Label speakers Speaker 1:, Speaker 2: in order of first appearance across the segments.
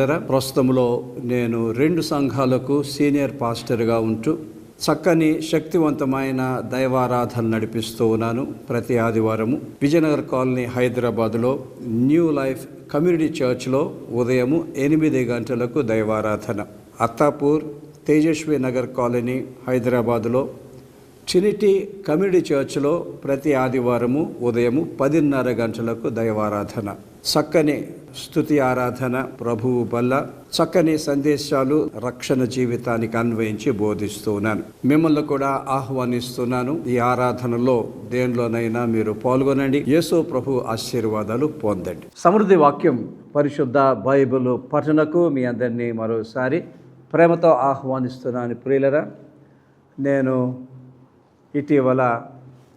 Speaker 1: ప్రియులరా ప్రస్తుతంలో నేను రెండు సంఘాలకు సీనియర్ పాస్టర్గా ఉంటూ చక్కని శక్తివంతమైన దైవారాధన నడిపిస్తూ ఉన్నాను ప్రతి ఆదివారము. విజయనగర్ కాలనీ హైదరాబాదులో న్యూ లైఫ్ కమ్యూనిటీ చర్చ్లో ఉదయము ఎనిమిది గంటలకు దైవారాధన. అత్తాపూర్ తేజస్వి నగర్ కాలనీ హైదరాబాదులో ట్రినిటీ కమ్యూనిటీ చర్చ్లో ప్రతి ఆదివారము ఉదయము పదిన్నర గంటలకు దైవారాధన. చక్కని స్థుతి ఆరాధన ప్రభువు వల్ల చక్కని సందేశాలు రక్షణ జీవితానికి అన్వయించి బోధిస్తున్నాను. మిమ్మల్ని కూడా ఆహ్వానిస్తున్నాను. ఈ ఆరాధనలో దేనిలోనైనా మీరు పాల్గొనండి. యేసు ప్రభు ఆశీర్వాదాలు పొందండి. సమృద్ధి వాక్యం పరిశుద్ధ బైబిల్ పఠనకు మీ అందరినీ మరోసారి ప్రేమతో ఆహ్వానిస్తున్నాను ప్రియులరా. నేను ఇటీవల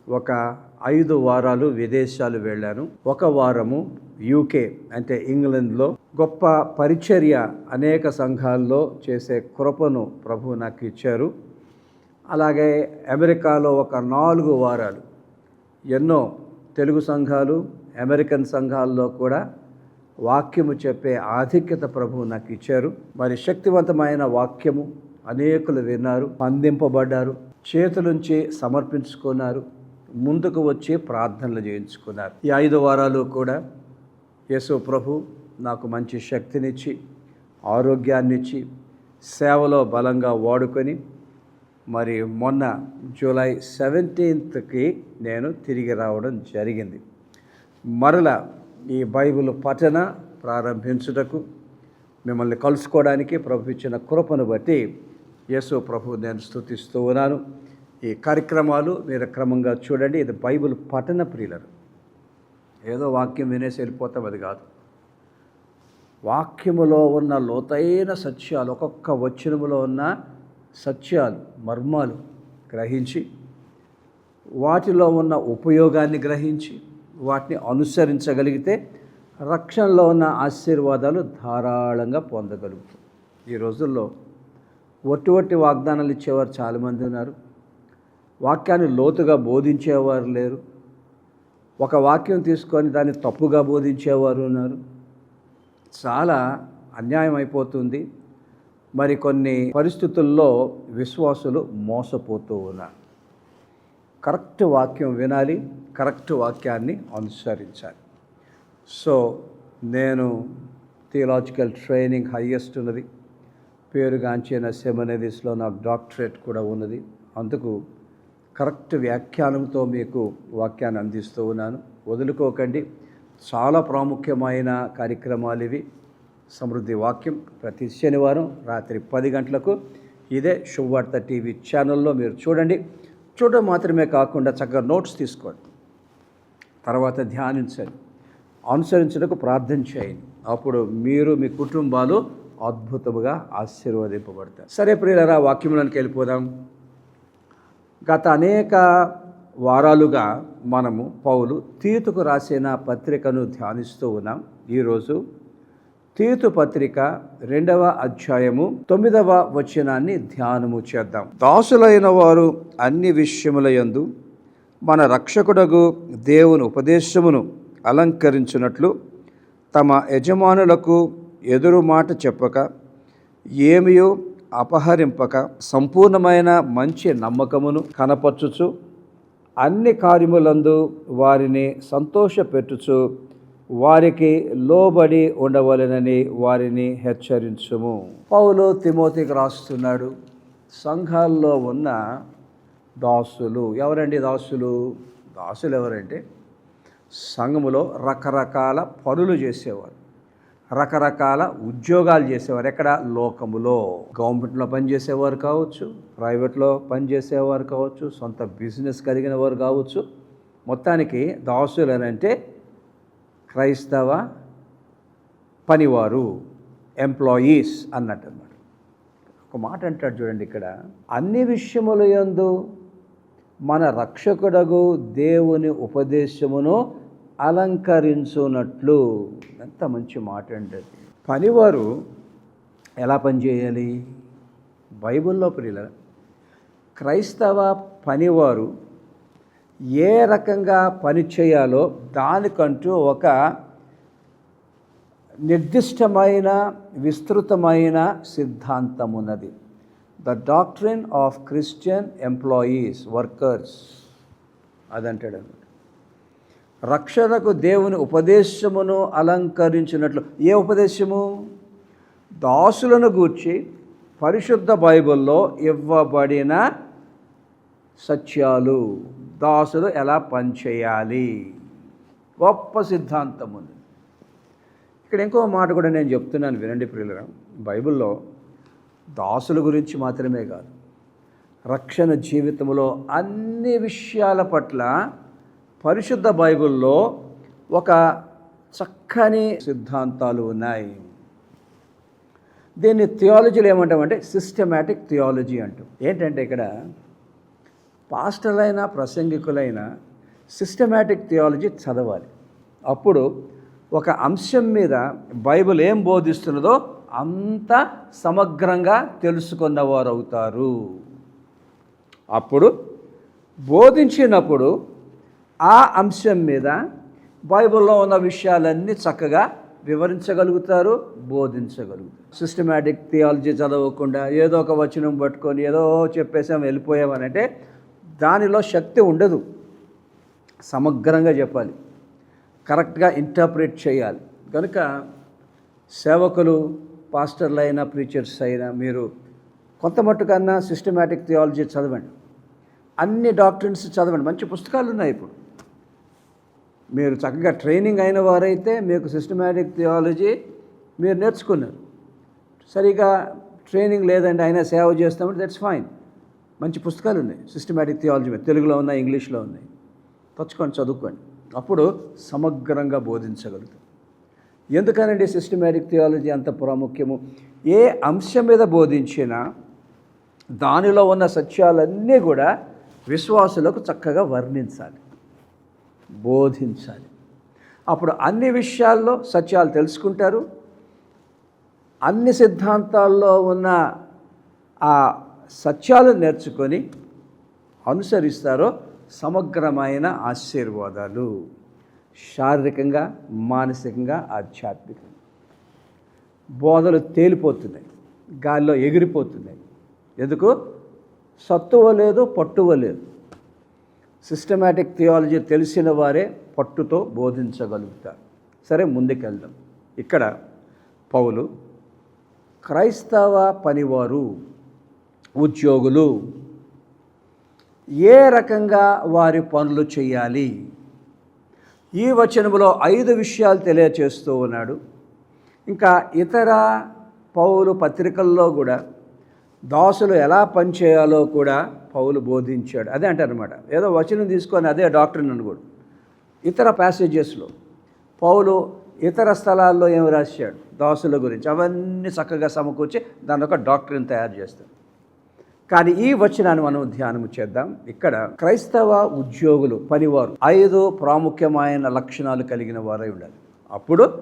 Speaker 1: ఒక ఐదు వారాలు విదేశాలు వెళ్ళాను. ఒక వారము యూకే అంటే ఇంగ్లండ్లో గొప్ప పరిచర్య అనేక సంఘాల్లో చేసే కృపను ప్రభు నాకు ఇచ్చారు. అలాగే అమెరికాలో ఒక నాలుగు వారాలు ఎన్నో తెలుగు సంఘాలు అమెరికన్ సంఘాల్లో కూడా వాక్యము చెప్పే ఆధిక్యత ప్రభువు నాకు ఇచ్చారు. మరి శక్తివంతమైన వాక్యము అనేకులు విన్నారు అందింపబడ్డారు. చేతులుంచి సమర్పించుకున్నారు ముందుకు వచ్చి ప్రార్థనలు చేయించుకున్నారు. ఈ ఐదు వారాలు కూడా యేసు ప్రభు నాకు మంచి శక్తినిచ్చి ఆరోగ్యాన్నిచ్చి సేవలో బలంగా వాడుకొని మరి మొన్న జూలై సెవెంటీన్త్కి నేను తిరిగి రావడం జరిగింది. మరల ఈ బైబిల్ పఠన ప్రారంభించుటకు మిమ్మల్ని కలుసుకోవడానికి ప్రభు ఇచ్చిన కృపను బట్టి యేసు ప్రభు నేను స్థుతిస్తూ ఉన్నాను. ఈ కార్యక్రమాలు మీరు క్రమంగా చూడండి. ఇది బైబిల్ పఠన ప్రియులరు. ఏదో వాక్యం వినేసి వెళ్ళిపోతాం అది కాదు. వాక్యములో ఉన్న లోతైన సత్యాలు ఒక్కొక్క వచనములో ఉన్న సత్యాలు మర్మాలు గ్రహించి వాటిలో ఉన్న ఉపయోగాన్ని గ్రహించి వాటిని అనుసరించగలిగితే రక్షణలో ఉన్న ఆశీర్వాదాలు ధారాళంగా పొందగలుగుతాం. ఈ రోజుల్లో ఒట్టి ఒట్టి వాగ్దానాలు ఇచ్చేవారు చాలామంది ఉన్నారు. వాక్యాన్ని లోతుగా బోధించేవారు లేరు. ఒక వాక్యం తీసుకొని దాన్ని తప్పుగా బోధించేవారు ఉన్నారు. చాలా అన్యాయం అయిపోతుంది. మరి కొన్ని పరిస్థితుల్లో విశ్వాసులు మోసపోతూ ఉన్నారు. కరెక్ట్ వాక్యం వినాలి కరెక్ట్ వాక్యాన్ని అనుసరించాలి. సో నేను థియలాజికల్ ట్రైనింగ్ హయ్యెస్ట్ ఉన్నది. పేరుగాంచిన సెమనరీస్లో నాకు డాక్టరేట్ కూడా ఉన్నది. అందుకు కరెక్ట్ వ్యాఖ్యానంతో మీకు వాక్యాన్ని అందిస్తూ ఉన్నాను. వదులుకోకండి. చాలా ప్రాముఖ్యమైన కార్యక్రమాలు ఇవి. సమృద్ధి వాక్యం ప్రతి శనివారం రాత్రి పది గంటలకు ఇదే శుభవార్త టీవీ ఛానల్లో మీరు చూడండి. చూడడం మాత్రమే కాకుండా చక్కగా నోట్స్ తీసుకోండి. తర్వాత ధ్యానించండి. అనుసరించడానికి ప్రార్థన చేయండి. అప్పుడు మీరు మీ కుటుంబాలు అద్భుతముగా ఆశీర్వదింపబడతారు సరే ప్రియులరా వాక్యంలోనికి వెళ్ళిపోదాం. గత అనేక వారాలుగా మనము పౌలు తీతుకు రాసిన పత్రికను ధ్యానిస్తూ ఉన్నాం. ఈరోజు తీతు పత్రిక రెండవ అధ్యాయము తొమ్మిదవ వచనాన్ని ధ్యానము చేద్దాం. దాసులైన వారు అన్ని విషయముల యందు మన రక్షకుడగు దేవుని ఉపదేశమును అలంకరించినట్లు తమ యజమానులకు ఎదురు మాట చెప్పక ఏమియో అపహరింపక సంపూర్ణమైన మంచి నమ్మకమును కనపరచుచు అన్ని కార్యములందు వారిని సంతోషపెట్టుచు వారికి లోబడి ఉండవలెనని వారిని హెచ్చరించుము. పౌలు తిమోతికి రాస్తున్నాడు సంఘాల్లో ఉన్న దాసులు. ఎవరండి దాసులు? దాసులు ఎవరంటే సంఘములో రకరకాల పనులు చేసేవారు. రకరకాల ఉద్యోగాలు చేసేవారు. ఎక్కడ? లోకములో. గవర్నమెంట్లో పనిచేసేవారు కావచ్చు ప్రైవేట్లో పనిచేసేవారు కావచ్చు సొంత బిజినెస్ కలిగిన వారు కావచ్చు. మొత్తానికి దాసులు అని అంటే క్రైస్తవ పనివారు ఎంప్లాయీస్ అన్నట్టు అన్నమాట ఒక మాట అంటాడు చూడండి ఇక్కడ. అన్ని విషయముల యందు మన రక్షకుడగు దేవుని ఉపదేశమును అలంకరించునట్లు. ఎంత మంచి మాట అండి అది. పనివారు ఎలా పనిచేయాలి? బైబిల్లో ప్రియుల క్రైస్తవ పనివారు ఏ రకంగా పని చేయాలో దానికంటూ ఒక నిర్దిష్టమైన విస్తృతమైన సిద్ధాంతం ఉన్నది the doctrine of Christian employees workers అదంటాడు రక్షణకు దేవుని ఉపదేశమును అలంకరించినట్లు. ఏ ఉపదేశము? దాసులను గూర్చి పరిశుద్ధ బైబిల్లో ఇవ్వబడిన సత్యాలు దాసులు ఎలా పనిచేయాలి? గొప్ప సిద్ధాంతం ఉంది ఇక్కడ ఇంకో మాట కూడా నేను చెప్తున్నాను వినండి ప్రియులరా. బైబిల్లో దాసుల గురించి మాత్రమే కాదు రక్షణ జీవితంలో అన్ని విషయాల పట్ల పరిశుద్ధ బైబిల్లో ఒక చక్కని సిద్ధాంతాలు ఉన్నాయి. దీన్ని థియాలజీలు ఏమంటామంటే సిస్టమాటిక్ థియాలజీ అంటాం. ఏంటంటే ఇక్కడ పాస్టర్లైన ప్రసంగికులైన సిస్టమాటిక్ థియాలజీ చదవాలి. అప్పుడు ఒక అంశం మీద బైబిల్ ఏం బోధిస్తున్నదో అంత సమగ్రంగా తెలుసుకున్నవారు అవుతారు అప్పుడు బోధించినప్పుడు ఆ అంశం మీద బైబిల్లో ఉన్న విషయాలన్నీ చక్కగా వివరించగలుగుతారు బోధించగలుగుతారు. సిస్టమాటిక్ థియాలజీ చదవకుండా ఏదో ఒక వచనం పట్టుకొని ఏదో చెప్పేసాం వెళ్ళిపోయామనంటే దానిలో శక్తి ఉండదు. సమగ్రంగా చెప్పాలి. కరెక్ట్గా ఇంటర్ప్రిట్ చేయాలి. కనుక సేవకులు పాస్టర్లు అయినా ప్రీచర్స్ అయినా మీరు కొంత మట్టుకన్నా సిస్టమాటిక్ థియాలజీ చదవండి. అన్ని డాక్టర్స్ చదవండి. మంచి పుస్తకాలు ఉన్నాయి ఇప్పుడు. మీరు చక్కగా ట్రైనింగ్ అయిన వారైతే మీకు సిస్టమాటిక్ థియాలజీ మీరు నేర్చుకున్నారు. సరిగా ట్రైనింగ్ లేదండి అయినా సేవ చేస్తామంటే దట్స్ ఫైన్ మంచి పుస్తకాలు ఉన్నాయి. సిస్టమాటిక్ థియాలజీ మీద. తెలుగులో ఉన్నాయి ఇంగ్లీష్లో ఉన్నాయి. తెచ్చుకోండి చదువుకోండి. అప్పుడు సమగ్రంగా బోధించగలుగుతాం. ఎందుకనండి సిస్టమాటిక్ థియాలజీ అంత ప్రాముఖ్యము? ఏ అంశం మీద బోధించినా దానిలో ఉన్న సత్యాలన్నీ కూడా విశ్వాసులకు చక్కగా వర్ణించాలి. బోధించాలి. అప్పుడు అన్ని విషయాల్లో సత్యాలు తెలుసుకుంటారు. అన్ని సిద్ధాంతాల్లో ఉన్న ఆ సత్యాలు నేర్చుకొని అనుసరిస్తారో సమగ్రమైన ఆశీర్వాదాలు. శారీరకంగా మానసికంగా ఆధ్యాత్మికంగా. బోధలు తేలిపోతున్నాయి. గాలిలో ఎగిరిపోతున్నాయి. ఎందుకు? సత్తువ లేదు పట్టువ లేదు. సిస్టమాటిక్ థియాలజీ తెలిసిన వారే పట్టుతో బోధించగలుగుతారు. సరే ముందుకెళ్దాం. ఇక్కడ పౌలు క్రైస్తవ పనివారు ఉద్యోగులు ఏ రకంగా వారి పనులు చేయాలి? ఈ వచనంలో ఐదు విషయాలు తెలియచేస్తూ ఉన్నాడు. ఇంకా ఇతర పౌలు పత్రికల్లో కూడా దాసులు ఎలా పనిచేయాలో కూడా పౌలు బోధించాడు. అదే అంటారనమాట ఏదో వచనం తీసుకొని అదే డాక్టర్ అనుకోడు. ఇతర ప్యాసేజెస్లో పౌలు ఇతర స్థలాల్లో ఏం రాశాడు? దాసుల గురించి. అవన్నీ చక్కగా సమకూర్చి దాని ఒక డాక్టర్ని తయారు చేస్తాడు. కానీ ఈ వచనాన్ని మనం ధ్యానం చేద్దాం. ఇక్కడ క్రైస్తవ ఉద్యోగులు పనివారు ఐదు ప్రాముఖ్యమైన లక్షణాలు కలిగిన వారై ఉండాలి. అప్పుడు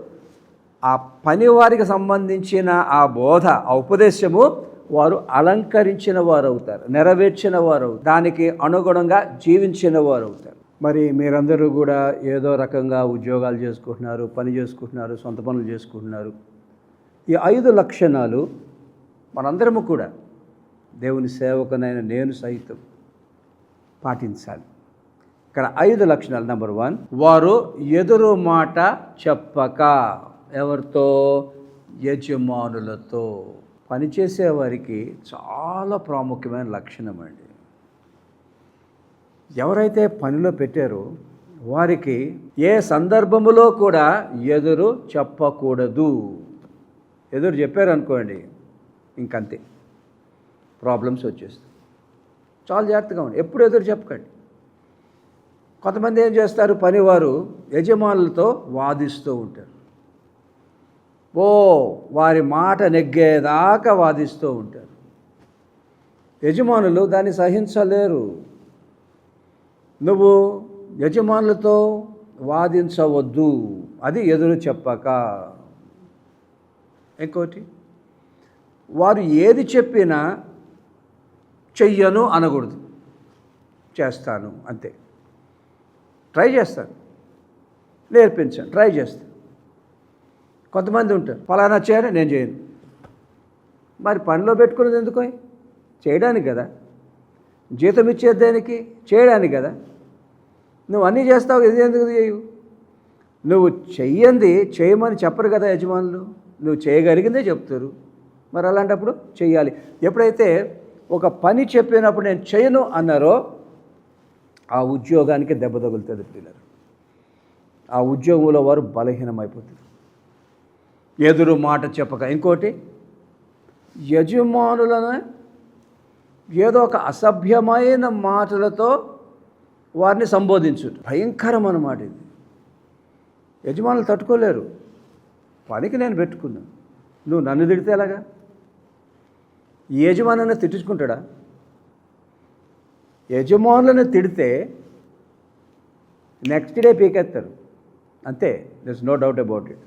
Speaker 1: ఆ పనివారికి సంబంధించిన ఆ బోధ ఆ ఉపదేశము వారు అలంకరించిన వారు అవుతారు నెరవేర్చిన వారు అవుతారు. దానికి అనుగుణంగా జీవించిన వారు అవుతారు మరి మీరందరూ కూడా ఏదో రకంగా ఉద్యోగాలు చేసుకుంటున్నారు పని చేసుకుంటున్నారు సొంత పనులు చేసుకుంటున్నారు. ఈ ఐదు లక్షణాలు మనందరము కూడా దేవుని సేవకునైన నేను సైతం పాటించాలి. ఇక్కడ ఐదు లక్షణాలు. నెంబర్ వన్ వారు ఎదురు మాట చెప్పక ఎవరితో? యజమానులతో. పనిచేసేవారికి చాలా ప్రాముఖ్యమైన లక్షణం అండి. ఎవరైతే పనిలో పెట్టారో వారికి ఏ సందర్భములో కూడా ఎదురు చెప్పకూడదు. ఎదురు చెప్పారనుకోండి ఇంకంతే. ప్రాబ్లమ్స్ వచ్చేస్తాయి. చాలా జాగ్రత్తగా ఉండి ఎప్పుడు ఎదురు చెప్పకండి. కొంతమంది ఏం చేస్తారు? పనివారు యజమానులతో వాదిస్తూ ఉంటారు. ఓ వారి మాట నెగ్గేదాకా వాదిస్తూ ఉంటారు. యజమానులు దాన్ని సహించలేరు. నువ్వు యజమానులతో వాదించవద్దు అది ఎదురు చెప్పక. ఇంకోటి వారు ఏది చెప్పినా చెయ్యను అనకూడదు. చేస్తాను అంతే. ట్రై చేస్తాను. నేర్పించాను ట్రై చేస్తాను. కొంతమంది ఉంటారు ఫలానా చేయను నేను చేయను. మరి పనిలో పెట్టుకున్నది ఎందుకో? చేయడానికి కదా. జీతం ఇచ్చేది దానికి? చేయడానికి కదా. నువ్వు అన్నీ చేస్తావు ఇది ఎందుకు చేయవు? నువ్వు చెయ్యంది చేయమని చెప్పరు కదా యజమానులు. నువ్వు చేయగలిగిందే చెప్తారు. మరి అలాంటప్పుడు చేయాలి ఎప్పుడైతే ఒక పని చెప్పినప్పుడు నేను చేయను అన్నారో ఆ ఉద్యోగానికి దెబ్బ తగులుతుంది పిల్లలు. ఆ ఉద్యోగంలో వారు బలహీనమైపోతుంది ఎదురు మాట చెప్పక. ఇంకోటి యజమానులను ఏదో ఒక అసభ్యమైన మాటలతో వారిని సంబోధించు భయంకరం అన్నమాట ఇది. యజమానులు తట్టుకోలేరు. పనికి నేను పెట్టుకున్నాను నువ్వు నన్ను తిడితే ఎలాగా? ఈ యజమానులను తిట్టించుకుంటాడా? యజమానులను తిడితే నెక్స్ట్ డే పీకెత్తారు. అంతే this no doubt about it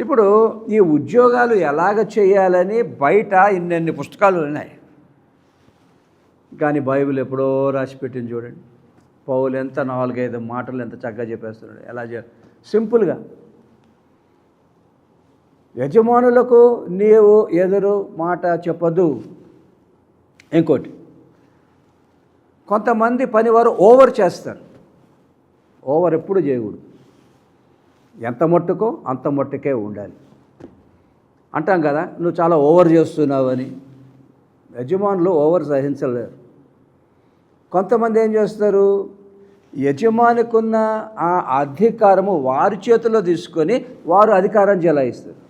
Speaker 1: ఇప్పుడు ఈ ఉద్యోగాలు ఎలాగ చేయాలని బయట ఇన్నెన్ని పుస్తకాలు ఉన్నాయి? కానీ బైబిల్ ఎప్పుడో రాసి పెట్టింది చూడండి. పౌలు ఎంత నాలుగైదు మాటలు ఎంత చక్కగా చెప్పేస్తున్నాడు. ఎలా చే సింపుల్గా. యజమానులకు నీవు ఎదురు మాట చెప్పదు. ఇంకోటి కొంతమంది పనివారు ఓవర్ చేస్తారు. ఓవర్ ఎప్పుడు చేయకూడదు. ఎంత మట్టుకో అంత మట్టుకే ఉండాలి. అంటాం కదా నువ్వు చాలా ఓవర్ చేస్తున్నావని. యజమానులు ఓవర్ సహించలేరు. కొంతమంది ఏం చేస్తారు? యజమానికున్న ఆ అధికారము వారి చేతిలో తీసుకొని వారు అధికారం చెలాయిస్తారు.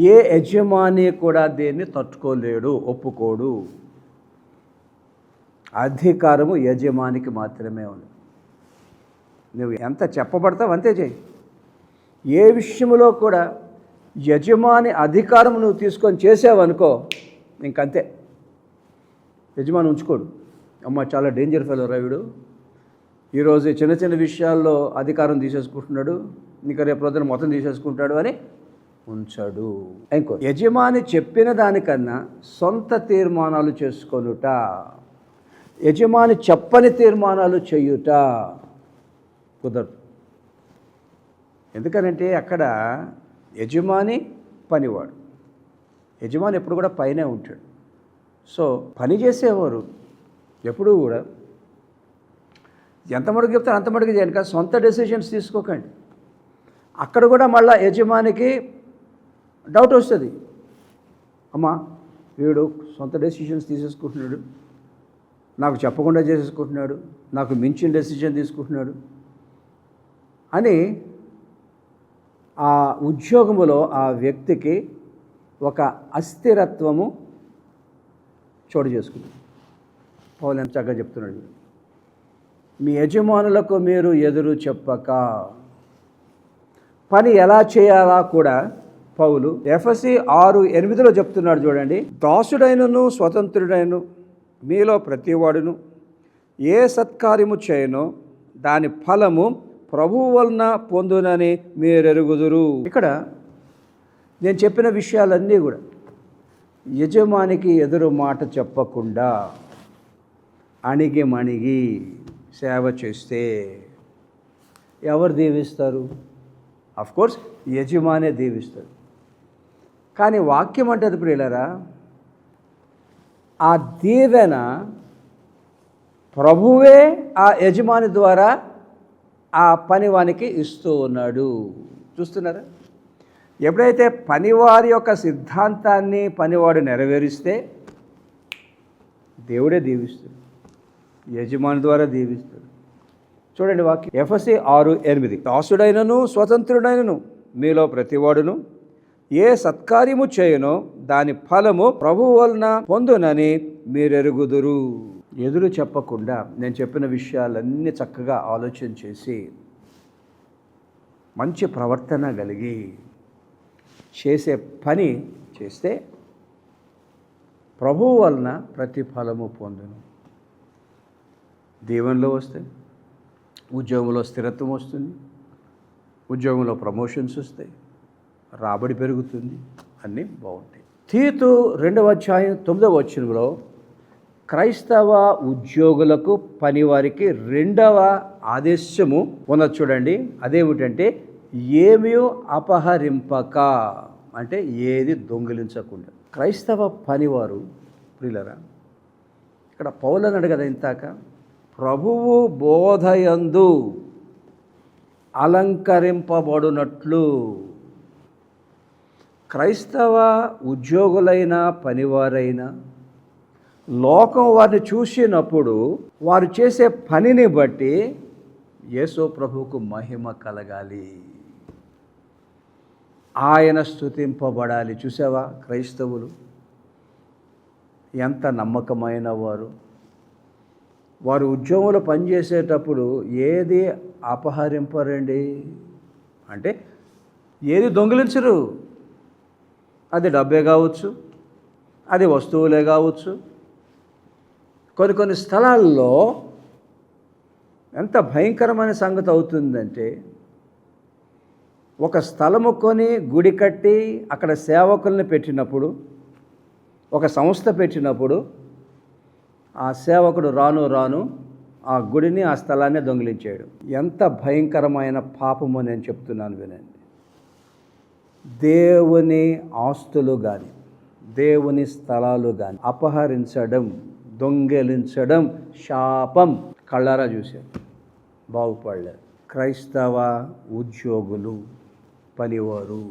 Speaker 1: ఏ యజమాని కూడా దీన్ని తట్టుకోలేడు ఒప్పుకోడు. అధికారము యజమానికి మాత్రమే ఉంది. నువ్వు ఎంత చెప్పబడతావు అంతే చేయి. ఏ విషయంలో కూడా యజమాని అధికారం నువ్వు తీసుకొని చేసావనుకో ఇంకంతే. యజమాని ఉంచుకోడు. అమ్మ చాలా డేంజర్ ఫెలో రావిడు ఈరోజు చిన్న చిన్న విషయాల్లో అధికారం తీసేసుకుంటున్నాడు. ఇంకా రేపు రోజున మొత్తం తీసేసుకుంటాడు అని ఉంచాడు. ఇంకో యజమాని చెప్పిన దానికన్నా సొంత తీర్మానాలు చేసుకొనుట యజమాని చెప్పని తీర్మానాలు చేయుట కుదరదు. ఎందుకనంటే అక్కడ యజమాని పనివాడు. యజమాని ఎప్పుడు కూడా పైనే ఉంటాడు. సో పని చేసేవారు ఎప్పుడూ కూడా ఎంత మటుకు చెప్తారు అంత మటుకు చేయండి కానీ సొంత డెసిషన్స్ తీసుకోకండి. అక్కడ కూడా మళ్ళీ యజమానికి డౌట్ వస్తుంది. అమ్మా వీడు సొంత డెసిషన్స్ తీసేసుకుంటున్నాడు నాకు చెప్పకుండా చేసేసుకుంటున్నాడు నాకు మించిన డెసిషన్ తీసుకుంటున్నాడు అని ఆ ఉద్యోగములో ఆ వ్యక్తికి ఒక అస్థిరత్వము చోటు చేసుకుంది. పౌలు ఎంత చక్కగా చెప్తున్నాడు మీ యజమానులకు మీరు ఎదురు చెప్పక. పని ఎలా చేయాలా కూడా పౌలు ఎఫ్ఎస్సి ఆరు ఎనిమిదిలో చెప్తున్నాడు చూడండి. దాసుడైనను స్వతంత్రుడైన మీలో ప్రతివాడును ఏ సత్కార్యము చేయనో దాని ఫలము ప్రభువు వలన పొందునని మీరెరుగుదురు. ఇక్కడ నేను చెప్పిన విషయాలన్నీ కూడా యజమానికి ఎదురు మాట చెప్పకుండా అణిగి మణిగి సేవ చేస్తే ఎవరు దీవిస్తారు? కోర్స్ యజమానే దీవిస్తారు కానీ వాక్యం అంటది ప్రియులరా ఆ దీవెన ప్రభువే ఆ యజమాని ద్వారా ఆ పనివానికి ఇస్తూ ఉన్నాడు. చూస్తున్నారా? ఎప్పుడైతే పనివారి యొక్క సిద్ధాంతాన్ని పనివాడు నెరవేరిస్తే దేవుడే దీవిస్తాడు. యజమాని ద్వారా దీవిస్తాడు. చూడండి వాక్యం. ఎఫ్ఎస్సి ఆరు ఎనిమిది. దాసుడైనను స్వతంత్రుడైనను మీలో ప్రతివాడును ఏ సత్కార్యము చేయనో దాని ఫలము ప్రభు వలన పొందునని మీరెరుగుదురు. ఎదురు చెప్పకుండా నేను చెప్పిన విషయాలన్నీ చక్కగా ఆలోచన చేసి మంచి ప్రవర్తన కలిగి చేసే పని చేస్తే ప్రభువు వలన ప్రతిఫలము పొందును. దీవెనలో వస్తాయి ఉద్యోగంలో స్థిరత్వం వస్తుంది ఉద్యోగంలో ప్రమోషన్స్ వస్తాయి రాబడి పెరుగుతుంది అన్నీ బాగుంటాయి. తీతు రెండవ అధ్యాయం తొమ్మిదవ వచ్చినలో క్రైస్తవ ఉద్యోగులకు పనివారికి రెండవ ఆదేశము ఉన్నది చూడండి. అదేమిటంటే ఏమీ అపహరింపక? అంటే ఏది దొంగిలించకుండా. క్రైస్తవ పనివారు ప్రిలరా ఇక్కడ పౌలన్నాడు కదా ఇంతాక ప్రభువు బోధయందు అలంకరింపబడునట్లు. క్రైస్తవ ఉద్యోగులైన పనివారైనా లోకం వారిని చూసినప్పుడు వారు చేసే పనిని బట్టి యేసు ప్రభువుకు మహిమ కలగాలి. ఆయన స్థుతింపబడాలి చూసావా? క్రైస్తవులు ఎంత నమ్మకమైన వారు. వారు ఉద్యోగంలో పనిచేసేటప్పుడు ఏది అపహరింపరండి? అంటే ఏది దొంగిలించరు. అది డబ్బే కావచ్చు అది వస్తువులే కావచ్చు కొన్ని కొన్ని స్థలాల్లో ఎంత భయంకరమైన సంగతి అవుతుందంటే ఒక స్థలము కొని గుడి కట్టి అక్కడ సేవకుల్ని పెట్టినప్పుడు ఒక సంస్థ పెట్టినప్పుడు ఆ సేవకుడు రాను రాను ఆ గుడిని ఆ స్థలాన్ని దొంగిలించాడు. ఎంత భయంకరమైన పాపము నేను చెప్తున్నాను వినండి. దేవుని ఆస్తులు కానీ దేవుని స్థలాలు కానీ అపహరించడం దొంగిలించడం శాపం. కళ్ళారా చూశారు. బాగుపడలేదు. క్రైస్తవ ఉద్యోగులు పనివారు.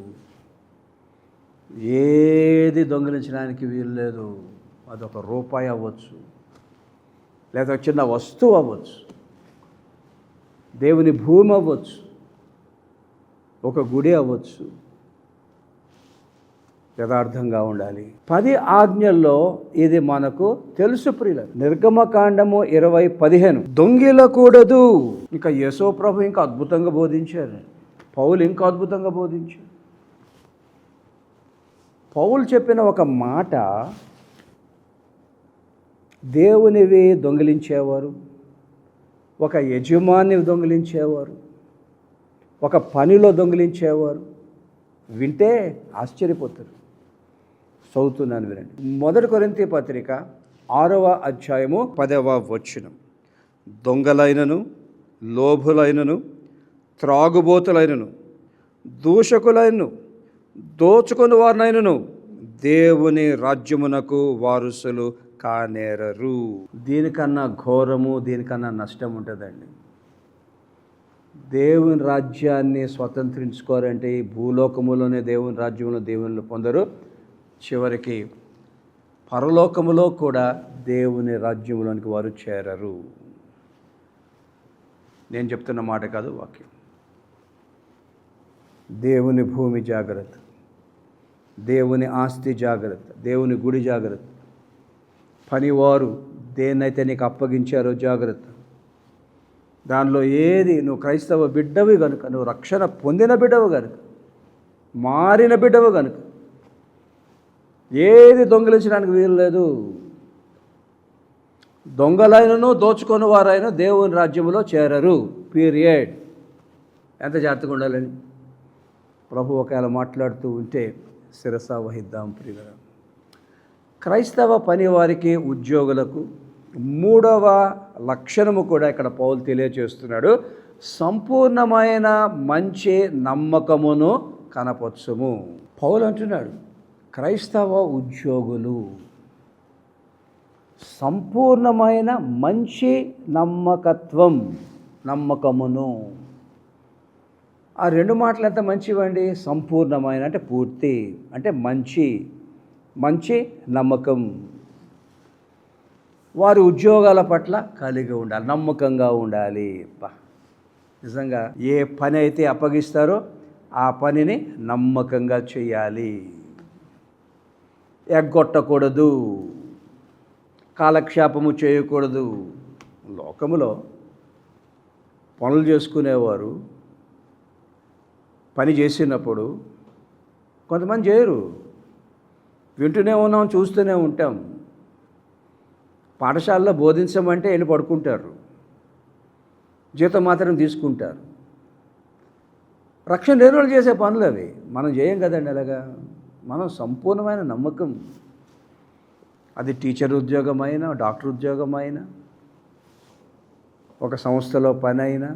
Speaker 1: ఏది దొంగిలించడానికి వీలు లేదు. అదొక రూపాయి అవ్వచ్చు. లేదా ఒక చిన్న వస్తువు అవ్వచ్చు. దేవుని భూమి అవ్వచ్చు. ఒక గుడి అవ్వచ్చు. యథార్థంగా ఉండాలి. పది ఆజ్ఞల్లో ఇది మనకు తెలుసు ప్రియుల. నిర్గమకాండము ఇరవై పదిహేను. దొంగిలకూడదు. ఇంకా యశో ప్రభు ఇంకా అద్భుతంగా బోధించారు. పౌలు ఇంకా అద్భుతంగా బోధించారు. పౌలు చెప్పిన ఒక మాట దేవునివి దొంగిలించేవారు ఒక యజమాని దొంగిలించేవారు ఒక పనిలో దొంగిలించేవారు. వింటే ఆశ్చర్యపోతారు. చదువుతున్నాను వినండి. మొదటి కొరింతి పత్రిక ఆరవ అధ్యాయము పదవ వచనం. దొంగలైనను లోభులైనను త్రాగుబోతులైనను దూషకులైనను దోచుకుని వారినైనను దేవుని రాజ్యమునకు వారసులు కానేరరు. దీనికన్నా ఘోరము దీనికన్నా నష్టం ఉంటుందండి. దేవుని రాజ్యాన్ని స్వతంత్రించుకోరంటే ఈ భూలోకములోనే దేవుని రాజ్యంలో దేవుని పొందరు. చివరికి పరలోకములో కూడా దేవుని రాజ్యంలోనికి వారు చేరరు. నేను చెప్తున్న మాట కాదు వాక్యం. దేవుని భూమి జాగ్రత్త. దేవుని ఆస్తి జాగ్రత్త. దేవుని గుడి జాగ్రత్త. పనివారు దేన్నైతే నీకు అప్పగించారో జాగ్రత్త. దానిలో ఏది నువ్వు క్రైస్తవ బిడ్డవి కనుక నువ్వు రక్షణ పొందిన బిడ్డవు కనుక మారిన బిడ్డవు కనుక ఏది దొంగిలించడానికి వీలు లేదు దొంగలైనను దోచుకొని వారైనా దేవుని రాజ్యంలో చేరరు. పీరియడ్ ఎంత జాగ్రత్తగా ఉండాలని ప్రభు ఒకవేళ మాట్లాడుతూ ఉంటే శిరస వహిద్దాం ప్రియుల క్రైస్తవ పనివారికి ఉద్యోగులకు మూడవ లక్షణము కూడా ఇక్కడ పౌలు తెలియచేస్తున్నాడు. సంపూర్ణమైన మంచి నమ్మకమును కనపరచుము. పౌలు అంటున్నాడు క్రైస్తవ ఉద్యోగులు సంపూర్ణమైన మంచి నమ్మకత్వం నమ్మకమును. ఆ రెండు మాటలు ఎంత మంచివండి? సంపూర్ణమైన అంటే పూర్తి అంటే మంచి మంచి నమ్మకం. వారి ఉద్యోగాల పట్ల కలిగి ఉండాలి నమ్మకంగా ఉండాలి. అబ్బా. నిజంగా ఏ పని అయితే అప్పగిస్తారో ఆ పనిని నమ్మకంగా చేయాలి. ఎగ్గొట్టకూడదు. కాలక్షేపము చేయకూడదు. లోకములో పనులు చేసుకునేవారు పని చేసినప్పుడు కొంతమంది చేయరు. వింటూనే ఉన్నాం చూస్తూనే ఉంటాం. పాఠశాలలో బోధించమంటే వెళ్ళి పడుకుంటారు. జీతం మాత్రం తీసుకుంటారు. రక్షణ నిర్వహణ చేసే పనులు అవి. మనం చేయం కదండి అలాగా? మనం సంపూర్ణమైన నమ్మకం. అది టీచర్ ఉద్యోగం అయినా డాక్టర్ ఉద్యోగం అయినా ఒక సంస్థలో పని అయినా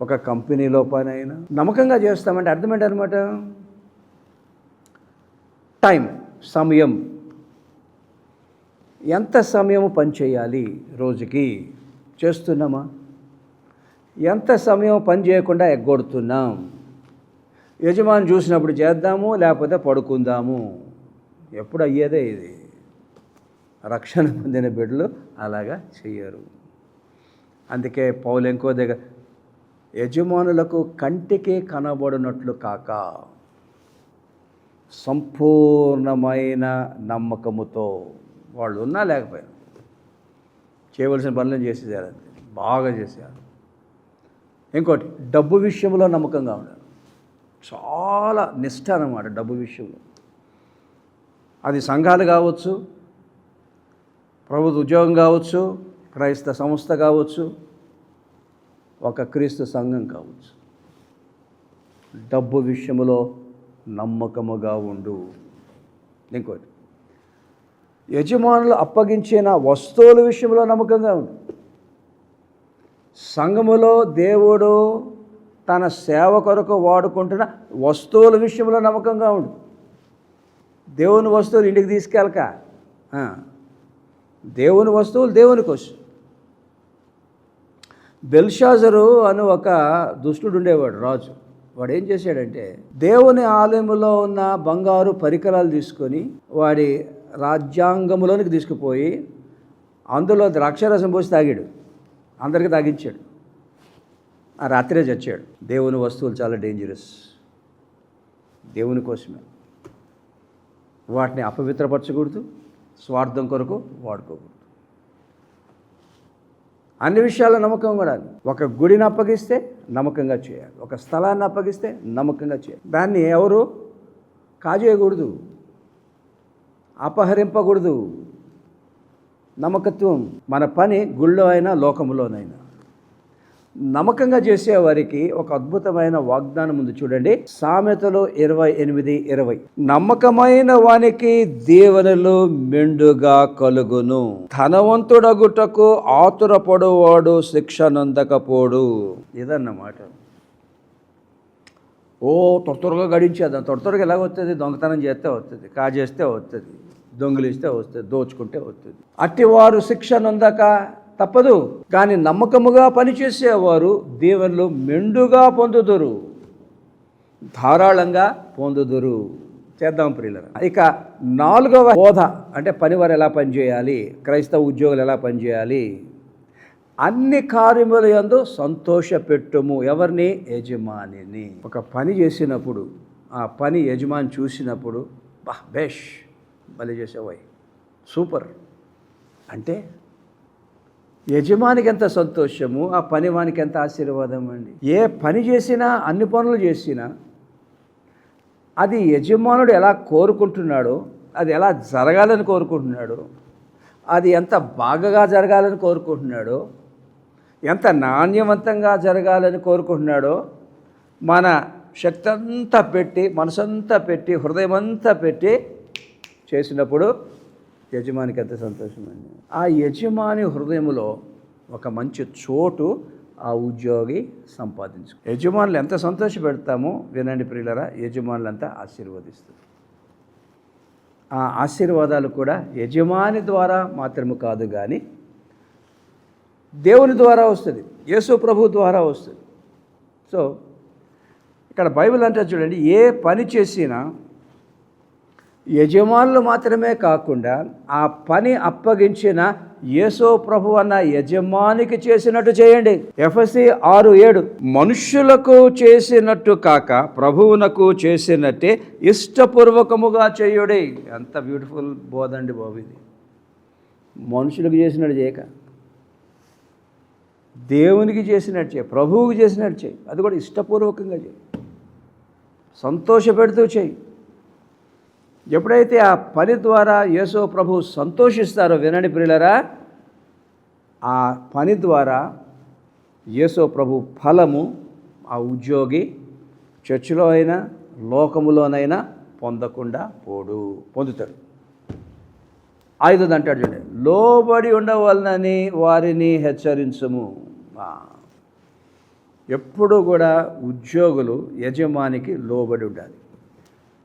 Speaker 1: ఒక కంపెనీలో పని అయినా నమ్మకంగా చేస్తామంటే అర్థం ఏంటనమాట టైం సమయం. ఎంత సమయం పని చేయాలి రోజుకి? చేస్తున్నామా? ఎంత సమయం పని చేయకుండా ఎగ్గొడుతున్నాం? యజమాని చూసినప్పుడు చేద్దాము లేకపోతే పడుకుందాము. ఎప్పుడు అయ్యేదే ఇది. రక్షణ పొందిన బిడ్డలు అలాగా చెయ్యరు. అందుకే పౌలు ఇంకో దగ్గర యజమానులకు కంటికి కనబడినట్లు కాక సంపూర్ణమైన నమ్మకముతో వాళ్ళు ఉన్నా లేకపోయినా చేయవలసిన పనులను చేసేసారు బాగా చేశారు. ఇంకోటి డబ్బు విషయంలో నమ్మకంగా ఉండాలి. చాలా నిష్ట అనమాట డబ్బు విషయంలో. అది సంఘాలు కావచ్చు ప్రభుత్వ ఉద్యోగం కావచ్చు క్రైస్త సంస్థ కావచ్చు ఒక క్రీస్తు సంఘం కావచ్చు. డబ్బు విషయంలో నమ్మకముగా ఉండు. ఇంకోటి యజమానులు అప్పగించిన వస్తువుల విషయంలో నమ్మకంగా ఉండు. సంఘములో దేవుడు తన సేవ కొరకు వాడుకుంటున్న వస్తువుల విషయంలో నమ్మకంగా ఉండు. దేవుని వస్తువులు ఇంటికి తీసుకెళ్ళక దేవుని వస్తువులు దేవుని కోసం. బెల్షాజరు అని ఒక దుష్టుడు ఉండేవాడు రాజు. వాడు ఏం చేశాడంటే దేవుని ఆలయంలో ఉన్న బంగారు పరికరాలు తీసుకొని వాడి రాజ్యాంగములోనికి తీసుకుపోయి అందులో ద్రాక్షరసం పోసి తాగాడు. అందరికి తాగించాడు. ఆ రాత్రే చచ్చాడు. దేవుని వస్తువులు చాలా డేంజరస్ దేవుని కోసమే. వాటిని అపవిత్రపరచకూడదు స్వార్థం కొరకు వాడుకోకూడదు. అన్ని విషయాల నమ్మకం కూడా ఒక గుడిని అప్పగిస్తే నమ్మకంగా చేయాలి. ఒక స్థలాన్ని అప్పగిస్తే నమ్మకంగా చేయాలి. దాన్ని ఎవరు కాజేయకూడదు. అపహరింపకూడదు. నమ్మకత్వం మన పని గుళ్ళో అయినా లోకములోనైనా. నమ్మకంగా చేసేవారికి ఒక అద్భుతమైన వాగ్దానం ఉంది. చూడండి. సామెతలు ఇరవై ఎనిమిది ఇరవై. నమ్మకమైన వానికి దీవెనలు మెండుగా కలుగును. ధనవంతుడగుటకు ఆతురపడువాడు శిక్ష నొందకపోడు. ఇదన్నమాట. ఓ త్వర త్వరగా గడించేది త్వర త్వరగా ఎలా వస్తుంది దొంగతనం చేస్తే వస్తుంది కాజేస్తే వస్తుంది దొంగిలిస్తే వస్తుంది దోచుకుంటే వస్తుంది అట్టివారు శిక్ష నొందక తప్పదు. కానీ నమ్మకముగా పనిచేసేవారు దేవుళ్ళు మెండుగా పొందుదురు. ధారాళంగా పొందుదురు. చేద్దాం ప్రియుల ఇక నాలుగవ బోధ అంటే పనివారు ఎలా పనిచేయాలి? క్రైస్తవ ఉద్యోగులు ఎలా పనిచేయాలి? అన్ని కార్యముల యందు సంతోషపెట్టుము ఎవరిని? యజమానిని. ఒక పని చేసినప్పుడు ఆ పని యజమాని చూసినప్పుడు బా బేష్ భలే చేసేవాయి. సూపర్. అంటే యజమానికి ఎంత సంతోషము ఆ పనివానికి ఎంత ఆశీర్వాదం అండి. ఏ పని చేసినా అన్ని పనులు చేసినా అది యజమానుడు ఎలా కోరుకుంటున్నాడో అది ఎలా జరగాలని కోరుకుంటున్నాడో అది ఎంత బాగా జరగాలని కోరుకుంటున్నాడో ఎంత నాణ్యవంతంగా జరగాలని కోరుకుంటున్నాడో మన శక్తి అంతా పెట్టి మనసంతా పెట్టి హృదయం అంతా పెట్టి చేసినప్పుడు యజమానికి ఎంత సంతోషమండి ఆ యజమాని హృదయంలో ఒక మంచి చోటు ఆ ఉద్యోగి సంపాదించు యజమానులు ఎంత సంతోష పెడతామో వినండి ప్రియులరా యజమానులు అంతా ఆశీర్వదిస్తారు. ఆ ఆశీర్వాదాలు కూడా యజమాని ద్వారా మాత్రము కాదు కానీ దేవుని ద్వారా వస్తుంది యేసు ప్రభు ద్వారా వస్తుంది. సో ఇక్కడ బైబిల్ అంటే చూడండి ఏ పని చేసినా యజమానులు మాత్రమే కాకుండా ఆ పని అప్పగించిన యేసో ప్రభు అన్న యజమానికి చేసినట్టు చేయండి. ఎఫ్ఎస్సి ఆరు ఏడు. మనుష్యులకు చేసినట్టు కాక ప్రభువునకు చేసినట్టే ఇష్టపూర్వకముగా చేయుడి. ఎంత బ్యూటిఫుల్ బోధండి బాబు ఇది. మనుషులకు చేసినట్టు చేయక. దేవునికి చేసినట్టు చేయి. ప్రభువుకి చేసినట్టు చేయి. అది కూడా ఇష్టపూర్వకంగా చేయి. సంతోషపెడుతూ చేయి. ఎప్పుడైతే ఆ పని ద్వారా యేసో ప్రభు సంతోషిస్తారో వినని ప్రియులరా ఆ పని ద్వారా యేసో ప్రభు ఫలము ఆ ఉద్యోగి చర్చిలో అయినా లోకములోనైనా పొందకుండా పోడు పొందుతాడు. ఐదోది అంటాడు చూడండి లోబడి ఉండవలనని వారిని హెచ్చరించము. ఎప్పుడు కూడా ఉద్యోగులు యజమానికి లోబడి ఉండాలి.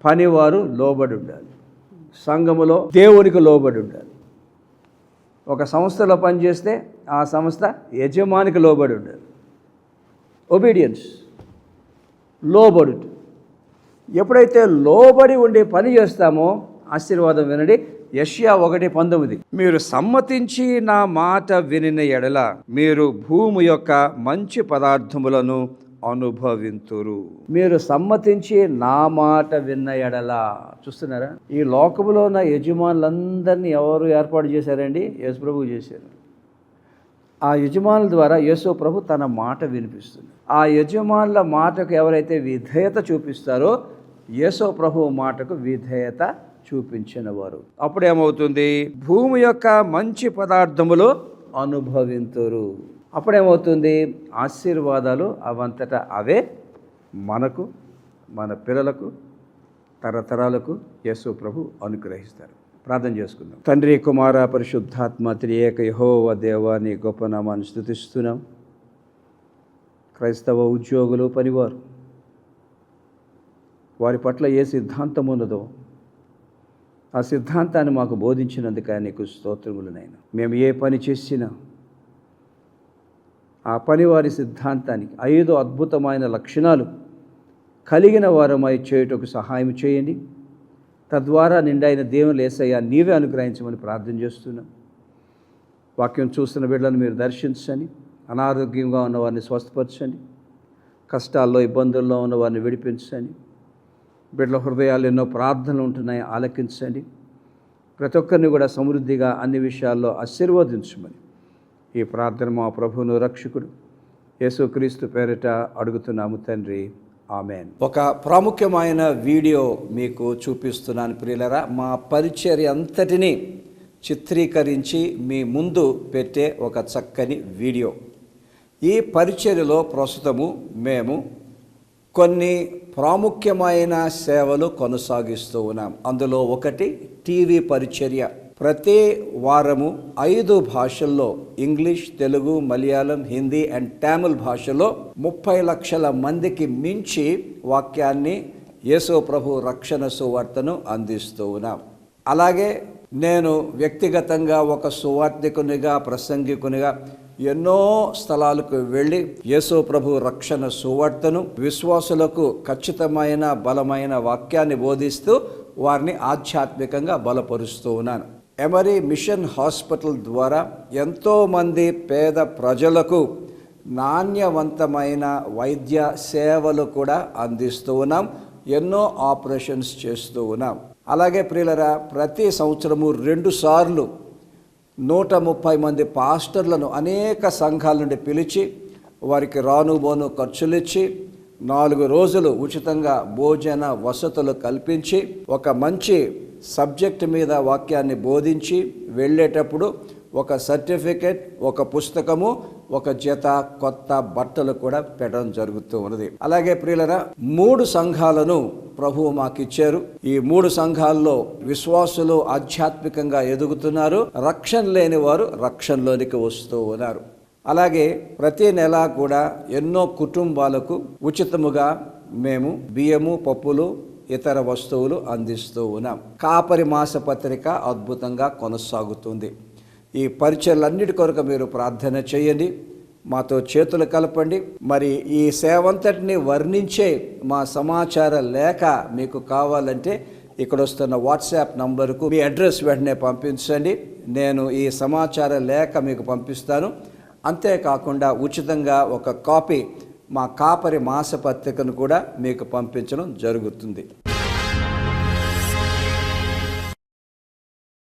Speaker 1: పనివారు లోబడి ఉండాలి. సంఘములో దేవునికి లోబడి ఉండాలి. ఒక సంస్థలో పనిచేస్తే ఆ సంస్థ యజమానికి లోబడి ఉండాలి. ఒబీడియన్స్ లోబడు ఎప్పుడైతే లోబడి ఉండి పని చేస్తామో ఆశీర్వాదం వినండి. యష్యా ఒకటి పంతొమ్మిది. మీరు సమ్మతించి నా మాట వినిన ఎడల మీరు భూమి యొక్క మంచి పదార్థములను అనుభవింతురు. మీరు సమ్మతించి నా మాట విన్న ఎడల చూస్తున్నారా? ఈ లోకములో ఉన్న యజమానులందరినీ ఎవరు ఏర్పాటు చేశారండి? యేసుప్రభు చేశారు. ఆ యజమానుల ద్వారా యేసు ప్రభు తన మాట వినిపిస్తుంది. ఆ యజమానుల మాటకు ఎవరైతే విధేయత చూపిస్తారో యేసో ప్రభు మాటకు విధేయత చూపించిన వారు అప్పుడేమవుతుంది? భూమి యొక్క మంచి పదార్థములు అనుభవింతురు. అప్పుడేమవుతుంది? ఆశీర్వాదాలు అవంతటా అవే మనకు మన పిల్లలకు తరతరాలకు యేసు ప్రభు అనుగ్రహిస్తారు. ప్రార్థన చేసుకుందాం. తండ్రి కుమార పరిశుద్ధాత్మ త్రియేక యహోవ దేవాన్ని గొప్ప నామాన్ని స్థుతిస్తున్నాం. క్రైస్తవ ఉద్యోగులు పనివారు వారి పట్ల ఏ సిద్ధాంతం ఉన్నదో ఆ సిద్ధాంతాన్ని మాకు బోధించినందుకు నీకు స్తోత్రములనైనా మేము ఏ పని చేసినా ఆ పనివారి సిద్ధాంతానికి ఐదు అద్భుతమైన లక్షణాలు కలిగిన వారమై చేయుటకు సహాయం చేయండి. తద్వారా నిండైన దేవుని లేసయ్యా నీవే అనుగ్రహించమని ప్రార్థన చేస్తున్నాం. వాక్యం చూస్తున్న బిడ్డలను మీరు దర్శించండి. అనారోగ్యంగా ఉన్న వారిని స్వస్థపరచండి. కష్టాల్లో ఇబ్బందుల్లో ఉన్న వారిని విడిపించండి. బిడ్డల హృదయాలు ఎన్నో ప్రార్థనలు ఉంటున్నాయి ఆలకించండి. ప్రతి ఒక్కరిని కూడా సమృద్ధిగా అన్ని విషయాల్లో ఆశీర్వదించమని ఈ ప్రార్థన మా ప్రభువును రక్షకుడు. యేసుక్రీస్తు పేరిట అడుగుతున్నాము తండ్రి. ఆమెన్. ఒక ప్రాముఖ్యమైన వీడియో మీకు చూపిస్తున్నాను ప్రియులరా. మా పరిచర్య అంతటిని చిత్రీకరించి మీ ముందు పెట్టే ఒక చక్కని వీడియో. ఈ పరిచర్యలో ప్రస్తుతము మేము కొన్ని ప్రాముఖ్యమైన సేవలు కొనసాగిస్తూ ఉన్నాం. అందులో ఒకటి టీవీ పరిచర్య. ప్రతి వారము ఐదు భాషల్లో ఇంగ్లీష్ తెలుగు మలయాళం హిందీ అండ్ తమిళ్ భాషలో ముప్పై లక్షల మందికి మించి వాక్యాన్ని యేసో ప్రభు రక్షణ సువార్తను అందిస్తూ ఉన్నాం. అలాగే నేను వ్యక్తిగతంగా ఒక సువార్థికునిగా ప్రసంగికునిగా ఎన్నో స్థలాలకు వెళ్ళి యేసో ప్రభు రక్షణ సువార్తను విశ్వాసులకు ఖచ్చితమైన బలమైన వాక్యాన్ని బోధిస్తూ వారిని ఆధ్యాత్మికంగా బలపరుస్తూ ఉన్నాను. ఎమరీ మిషన్ హాస్పిటల్ ద్వారా ఎంతోమంది పేద ప్రజలకు నాణ్యవంతమైన వైద్య సేవలు కూడా అందిస్తూ ఉన్నాం. ఎన్నో ఆపరేషన్స్ చేస్తూ ఉన్నాం. అలాగే ప్రియులరా ప్రతి సంవత్సరము రెండు సార్లు నూట ముప్పై మంది పాస్టర్లను అనేక సంఘాల నుండి పిలిచి వారికి రాను బోను ఖర్చులు ఇచ్చి నాలుగు రోజులు ఉచితంగా భోజన వసతులు కల్పించి ఒక మంచి సబ్జెక్ట్ మీద వాక్యాన్ని బోధించి వెళ్ళేటప్పుడు ఒక సర్టిఫికెట్ ఒక పుస్తకము ఒక జత కొత్త బట్టలు కూడా పెట్టడం జరుగుతూ ఉన్నది. అలాగే ప్రియులరా మూడు సంఘాలను ప్రభువు మాకు ఇచ్చారు ఈ మూడు సంఘాల్లో విశ్వాసులు ఆధ్యాత్మికంగా ఎదుగుతున్నారు. రక్షణ లేని వారు రక్షణలోనికి వస్తూ ఉన్నారు. అలాగే ప్రతి నెల కూడా ఎన్నో కుటుంబాలకు ఉచితముగా మేము బియ్యము పప్పులు ఇతర వస్తువులు అందిస్తూ ఉన్నాం. కాపరి మాస పత్రిక అద్భుతంగా కొనసాగుతుంది. ఈ పరిచయలన్నిటి కొరకు మీరు ప్రార్థన చేయండి. మాతో చేతులు కలపండి. మరి ఈ సేవంతటిని వర్ణించే మా సమాచార లేఖ మీకు కావాలంటే ఇక్కడ వస్తున్న వాట్సాప్ నంబరుకు మీ అడ్రస్ వెంటనే పంపించండి. నేను ఈ సమాచార లేఖ మీకు పంపిస్తాను. అంతేకాకుండా ఉచితంగా ఒక కాపీ మా కాపరి మాసపత్రికను కూడా మీకు పంపించడం జరుగుతుంది.